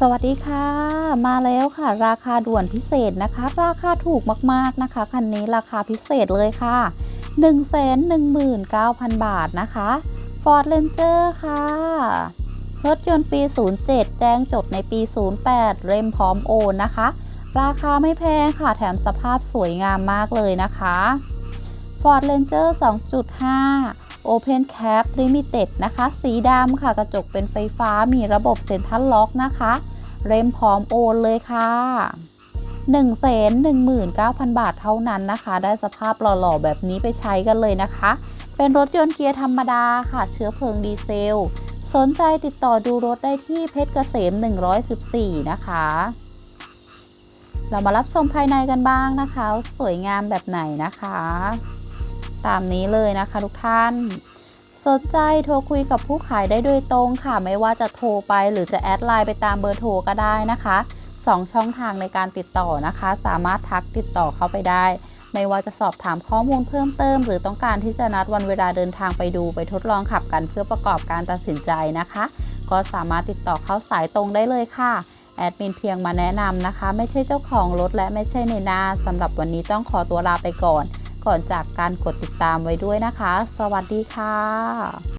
สวัสดีค่ะ มาแล้วค่ะ ราคาด่วนพิเศษนะคะ ราคาถูกมากๆนะคะ คันนี้ราคาพิเศษเลยค่ะ 119,000 บาทนะคะ Ford Ranger ค่ะ รถยนต์ปี 07 แจ้งจดในปี 08 เร่มพร้อมโอนนะคะ ราคาไม่แพงค่ะ แถมสภาพสวยงามมากเลยนะคะ Ford Ranger 2.5 Open Cap Limited นะคะ สีดำค่ะ กระจกเป็นไฟฟ้ามีระบบเซ็นทรัลล็อกนะคะ เร่มพร้อมโอนเลยค่ะ119,000 บาทเท่านั้นนะคะ ได้สภาพหล่อๆ แบบนี้ไปใช้กันเลยนะคะ เป็นรถยนต์เกียร์ธรรมดาค่ะ เชื้อเพลิงดีเซล สนใจติดต่อดูรถได้ที่เพชรเกษม 114 นะคะ เรามารับชมภายในกันบ้างนะคะ สวยงามแบบไหนนะคะ ตามนี้เลยนะคะทุกท่าน สนใจโทรคุยกับผู้ขายได้โดยตรงค่ะ ไม่ว่าจะโทรไปหรือจะแอดไลน์ไปตามเบอร์โทรก็ได้นะคะสองช่องทางในการติดต่อนะคะ สามารถทักติดต่อเข้าไปได้ ไม่ว่าจะสอบถามข้อมูลเพิ่มเติม หรือต้องการที่จะนัดวันเวลาเดินทางไปดูไปทดลองขับกันเพื่อประกอบการตัดสินใจนะคะ ก็สามารถติดต่อเข้าสายตรงได้เลยค่ะแอดมินเพียงมาแนะนำนะคะ ไม่ใช่เจ้าของรถและไม่ใช่ในหน้าสำหรับวันนี้ต้องขอตัวลาไปก่อน ก่อนจากการกดติดตามไว้ด้วยนะคะ สวัสดีค่ะ